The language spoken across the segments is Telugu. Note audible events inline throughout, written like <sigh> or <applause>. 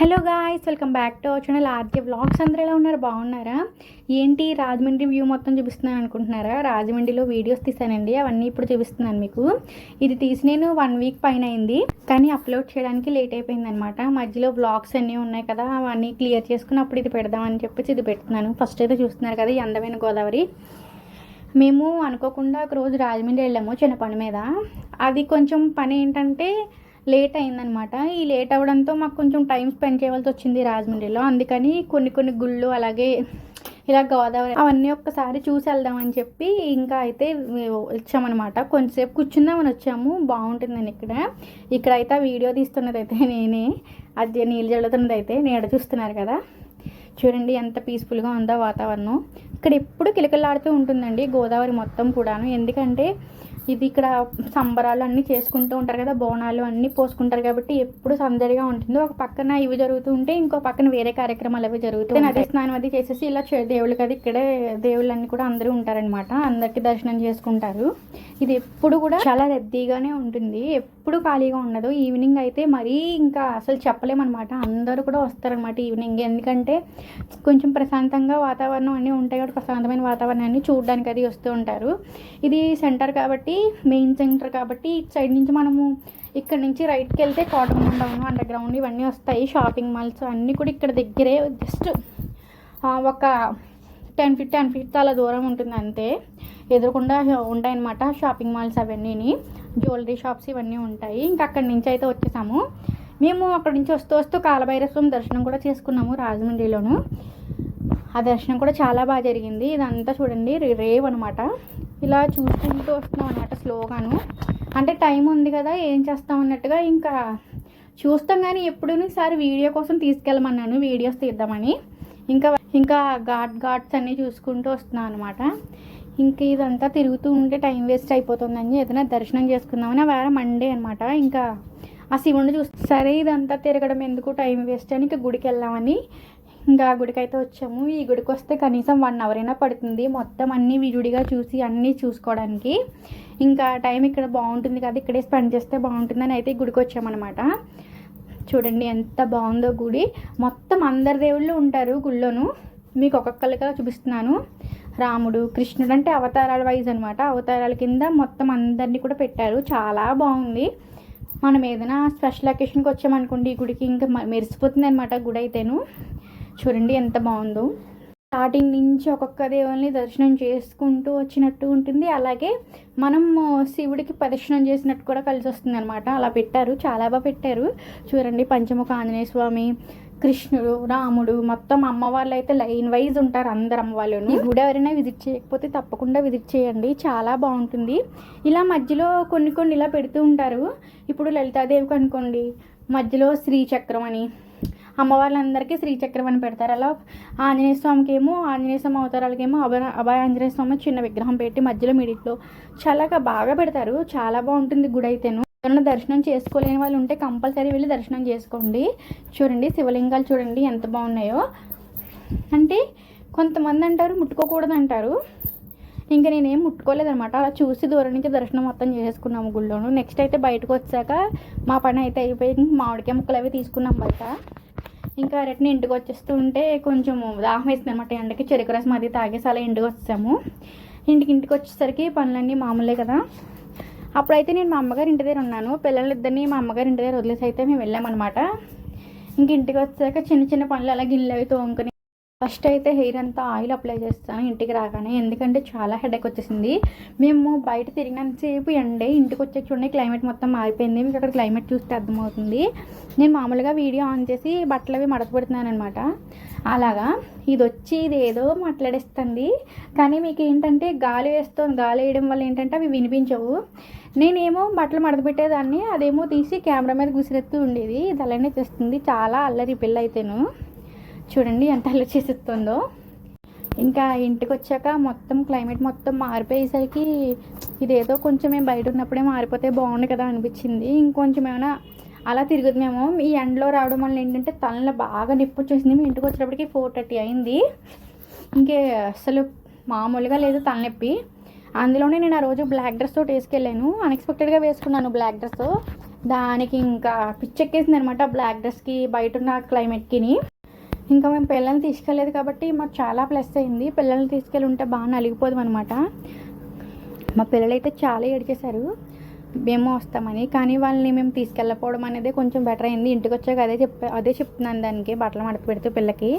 Hello guys welcome back to our channel RK vlogs. అందరూ ఎలా ఉన్నారు? బాగున్నారా? ఏంటి రాజమండ్రి వ్యూ మొత్తం చూపిస్తున్నాను అనుకుంటున్నారా? రాజమండ్రిలో వీడియోస్ తీసానండి అవన్నీ ఇప్పుడు చూపిస్తున్నాను మీకు. ఇది తీసి నేను వన్ వీక్ పైన అయింది కానీ అప్లోడ్ చేయడానికి లేట్ అయిపోయింది అనమాట మధ్యలో వ్లాగ్స్ అన్నీ ఉన్నాయి కదా అవన్నీ క్లియర్ చేసుకుని అప్పుడు ఇది పెడదామని చెప్పేసి ఇది పెడుతున్నాను. ఫస్ట్ అయితే చూస్తున్నారు కదా ఈ అందమైన గోదావరి. మేము అనుకోకుండా ఒక రోజు రాజమండ్రి వెళ్ళాము చిన్న పని మీద. అది కొంచెం పని ఏంటంటే లేట్ అయిందనమాట. ఈ లేట్ అవ్వడంతో మాకు కొంచెం టైం స్పెండ్ చేయవలసి వచ్చింది రాజమండ్రిలో. అందుకని కొన్ని కొన్ని గుళ్ళు అలాగే ఇలా గోదావరి అవన్నీ ఒక్కసారి చూసి వెళ్దామని చెప్పి ఇంకా అయితే వచ్చామన్నమాట కొంచెంసేపు కూర్చుందామని వచ్చాము. బాగుంటుందని ఇక్కడ ఇక్కడ. అయితే ఆ వీడియో తీస్తున్నది అయితే <laughs> నేనే. అది నీళ్ళు చల్లుతున్నది అయితే నీడ చూస్తున్నారు కదా. చూడండి ఎంత పీస్ఫుల్గా ఉందో వాతావరణం. ఇక్కడ ఎప్పుడు కిలకిలాడుతూ ఉంటుందండి గోదావరి మొత్తం కూడాను. ఎందుకంటే ఇది ఇక్కడ సంబరాలు అన్నీ చేసుకుంటూ ఉంటారు కదా బోనాలు అన్నీ పోసుకుంటారు కాబట్టి ఎప్పుడు సందడిగా ఉంటుంది ఒక పక్కన ఇవి జరుగుతూ ఉంటే ఇంకో పక్కన వేరే కార్యక్రమాలు అవి జరుగుతాయి నది స్నానం అది చేసేసి ఇలా దేవుళ్ళకి అది ఇక్కడే దేవుళ్ళన్నీ కూడా అందరూ ఉంటారనమాట అందరికీ దర్శనం చేసుకుంటారు. ఇది ఎప్పుడు కూడా చాలా రద్దీగానే ఉంటుంది. ఎప్పుడు ఖాళీగా ఉండదు. ఈవినింగ్ అయితే మరీ ఇంకా అసలు చెప్పలేమన్నమాట. అందరూ కూడా వస్తారనమాట ఈవినింగ్. ఎందుకంటే కొంచెం ప్రశాంతంగా వాతావరణం అన్నీ ఉంటాయి కాబట్టి ప్రశాంతమైన వాతావరణాన్ని చూడడానికి అది వస్తూ ఉంటారు. ఇది సెంటర్ కాబట్టి మెయిన్ సెంటర్ కాబట్టి ఇటు సైడ్ నుంచి మనము ఇక్కడ నుంచి రైట్కి వెళ్తే కాటన్ డౌన్ అండర్ గ్రౌండ్ ఇవన్నీ వస్తాయి. షాపింగ్ మాల్స్ అన్నీ కూడా ఇక్కడ దగ్గరే జస్ట్ ఒక టెన్ ఫీట్ టెన్ ఫీట్ చాలా దూరం ఉంటుంది అంతే. ఎదురుకుండా ఉంటాయన్నమాట షాపింగ్ మాల్స్ అవన్నీని జ్యువెలరీ షాప్స్ ఇవన్నీ ఉంటాయి. ఇంకా అక్కడి నుంచి అయితే వచ్చేసాము. మేము అక్కడి నుంచి వస్తూ వస్తూ కాలభైరస్వం దర్శనం కూడా చేసుకున్నాము రాజమండ్రిలోను. ఆ దర్శనం కూడా చాలా బాగా జరిగింది. ఇదంతా చూడండి రేవ్ అనమాట ఇలా చూసుకుంటూ వస్తున్నాం అనమాట స్లోగాను. అంటే టైం ఉంది కదా ఏం చేస్తాం అన్నట్టుగా ఇంకా చూస్తాం కానీ ఎప్పుడూ ఈసారి వీడియో కోసం తీసుకెళ్ళమన్నాను వీడియోస్ తీద్దామని. ఇంకా ఇంకా ఘాట్ ఘాట్స్ అన్నీ చూసుకుంటూ వస్తున్నాం అనమాట ఇంకా ఇదంతా తిరుగుతూ ఉంటే టైం వేస్ట్ అయిపోతుందని ఏదైనా దర్శనం చేసుకుందామని వేరే మండే అనమాట ఇంకా ఆ శివుడిని చూస్తే సరే ఇదంతా తిరగడం ఎందుకు టైం వేస్ట్ అని ఇంకా గుడికి వెళ్దామని ఇంకా ఆ గుడికి అయితే వచ్చాము. ఈ గుడికి వస్తే కనీసం వన్ అవర్ అయినా పడుతుంది. మొత్తం అన్నీ విజుడిగా చూసి అన్నీ చూసుకోవడానికి. ఇంకా టైం ఇక్కడ బాగుంటుంది కదా ఇక్కడే స్పెండ్ చేస్తే బాగుంటుందని అయితే ఈ గుడికి వచ్చామన్నమాట. చూడండి ఎంత బాగుందో గుడి. మొత్తం అందరి దేవుళ్ళు ఉంటారు గుళ్ళోను. మీకు ఒక్కొక్కరిగా చూపిస్తున్నాను. రాముడు కృష్ణుడు అంటే అవతారాల వైజ్ అనమాట అవతారాల కింద మొత్తం అందరినీ కూడా పెట్టారు. చాలా బాగుంది. మనం ఏదైనా స్పెషల్ అకేషన్కి వచ్చామనుకోండి ఈ గుడికి ఇంకా మ- మెరిసిపోతుంది అనమాట గుడి అయితేను. చూడండి ఎంత బాగుందో. స్టార్టింగ్ నుంచి ఒక్కొక్క దేవుల్ని దర్శనం చేసుకుంటూ వచ్చినట్టు ఉంటుంది. అలాగే మనం శివుడికి ప్రదర్శనం చేసినట్టు కూడా కలిసి వస్తుంది అనమాట అలా పెట్టారు. చాలా బాగా పెట్టారు. చూడండి పంచముఖ ఆంజనేయ స్వామి కృష్ణుడు రాముడు మొత్తం అమ్మవాళ్ళు అయితే లైన్ వైజ్ ఉంటారు అందరు అమ్మవాళ్ళు ఈ గుడి ఎవరైనా విజిట్ చేయకపోతే తప్పకుండా విజిట్ చేయండి. చాలా బాగుంటుంది. ఇలా మధ్యలో కొన్ని కొన్ని ఇలా పెడుతూ ఉంటారు. ఇప్పుడు లలితాదేవికి అనుకోండి మధ్యలో శ్రీచక్రం అని. అమ్మవార్లందరికీ శ్రీచక్రం అని పెడతారు. అలా ఆంజనేయ స్వామికి ఏమో ఆంజనేయ స్వామి అవతారాలకేమో అభయ అభయ ఆంజనేయ స్వామి చిన్న విగ్రహం పెట్టి మధ్యలో మిడిట్లో చాలా బాగా పెడతారు. చాలా బాగుంటుంది గుడి అయితేను. ఎవరైనా దర్శనం చేసుకోలేని వాళ్ళు ఉంటే కంపల్సరీ వెళ్ళి దర్శనం చేసుకోండి. చూడండి శివలింగాలు చూడండి ఎంత బాగున్నాయో. అంటే కొంతమంది అంటారు ముట్టుకోకూడదు అంటారు. ఇంకా నేనేం ముట్టుకోలేదనమాట అలా చూసి దూరం నుంచి దర్శనం మొత్తం చేసుకున్నాము గుళ్ళోను. నెక్స్ట్ అయితే బయటకు వచ్చాక మా పని అయితే అయిపోయింది. మామిడికాయ ముక్కలు అవి తీసుకున్నాం బయట. ఇంకా రిటర్న్ ఇంటికి వచ్చేస్తూ ఉంటే కొంచెం దాహం వేసింది అనమాట ఎండకి చెరుకు రసం అది తాగేసి అలా ఇంటికి వచ్చాము ఇంటికి ఇంటికి వచ్చేసరికి పనులన్నీ మామూలే కదా. అప్పుడైతే నేను మా అమ్మగారి ఇంటి దగ్గర ఉన్నాను. పిల్లలిద్దరిని మా అమ్మగారి ఇంటి దగ్గర వదిలేసి అయితే మేము వెళ్ళామన్నమాట. ఇంక ఇంటికి వచ్చాక చిన్న చిన్న పనులు అలా గిన్నెలు అవి తోముకొని ఫస్ట్ అయితే హెయిర్ అంతా ఆయిల్ అప్లై చేస్తాను ఇంటికి రాగానే ఎందుకంటే చాలా హెడేక్ వచ్చేసింది. మేము బయట తిరిగినంతసేపు ఎండే ఇంటికి వచ్చే చూడండి క్లైమేట్ మొత్తం మారిపోయింది. మీకు అక్కడ క్లైమేట్ చూస్తే అర్థమవుతుంది. నేను మామూలుగా వీడియో ఆన్ చేసి బట్టలు అవి మడత అలాగా ఇది వచ్చి ఇది ఏదో మాట్లాడేస్తుంది. కానీ మీకు ఏంటంటే గాలి వేస్తుంది గాలి వేయడం వల్ల ఏంటంటే అవి వినిపించవు. నేనేమో బట్టలు మడతపెట్టేదాన్ని అదేమో తీసి కెమెరా మీద గుసిరెత్తు ఉండేది. ఇది అలానే చేస్తుంది చాలా అల్లరి పిల్ల అయితేను. చూడండి ఎంత అల్లరి ఇంకా ఇంటికి వచ్చాక మొత్తం క్లైమేట్ మొత్తం మారిపోయేసరికి ఇదేదో కొంచెం మేము బయట ఉన్నప్పుడే మారిపోతే బాగుండు కదా అనిపించింది. ఇంకొంచెం ఏమైనా అలా తిరుగుతున్నామో ఈ ఎండలో రావడం వల్ల ఏంటంటే తలలో బాగా నొప్పి వచ్చేసింది మేము ఇంటికి వచ్చేటప్పటికి ఫోర్ థర్టీ అయింది. ఇంకే అసలు మామూలుగా లేదు తలనొప్పి. అందులోనే నేను ఆ రోజు బ్లాక్ డ్రెస్ తోటి వేసుకెళ్ళాను. అన్ఎక్స్పెక్టెడ్గా వేసుకున్నాను బ్లాక్ డ్రెస్. దానికి ఇంకా పిచ్చెక్కేసింది అనమాట బ్లాక్ డ్రెస్కి బయట ఉన్న క్లైమేట్కిని. ఇంకా మేము పిల్లల్ని తీసుకెళ్ళలేదు కాబట్టి మాకు చాలా ప్లస్ అయింది. పిల్లల్ని తీసుకెళ్ళి ఉంటే బాగా నలిగిపోదాం అనమాట మా పిల్లలైతే చాలా ఏడిచేశారు. మేము వస్తామని కానీ వాళ్ళని మేము తీసుకెళ్ళకపోవడం అనేది కొంచెం బెటర్ అయింది. ఇంటికి వచ్చాక అదే చెప్ప అదే చెప్తున్నాను దానికి బట్టలు మడత పెడితే పిల్లకి.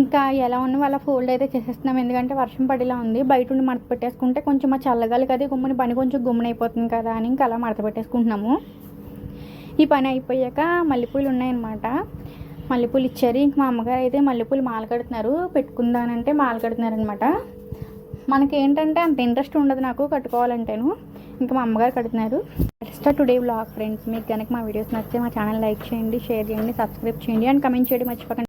ఇంకా ఎలా ఉన్న వాళ్ళ ఫోల్డ్ అయితే చేసేస్తున్నాం. ఎందుకంటే వర్షం పడేలా ఉంది. బయట ఉండి మడత పెట్టేసుకుంటే కొంచెం ఆ చల్లగాలి కదా గుమ్మని పని కొంచెం గుమ్మని అయిపోతుంది కదా అని ఇంకా అలా మడత పెట్టేసుకుంటున్నాము. ఈ పని అయిపోయాక మల్లెపూలు ఉన్నాయన్నమాట. మల్లెపూలు ఇచ్చారు. ఇంక మా అమ్మగారు అయితే మల్లెపూలు మాల కడుతున్నారు. పెట్టుకుందానంటే మాల కడుతున్నారనమాట మనకి ఏంటంటే అంత ఇంట్రెస్ట్ ఉండదు నాకు కట్టుకోవాలంటేను. ఇంకా మా అమ్మగారు కడుతున్నారు. నెక్స్ట్ టుడే బ్లాగ్ ఫ్రెండ్స్ మీకు కనుక మా వీడియోస్ నచ్చితే మా ఛానల్ లైక్ చేయండి షేర్ చేయండి సబ్స్క్రైబ్ చేయండి అండ్ కమెంట్ చేయడం మర్చిపోకండి.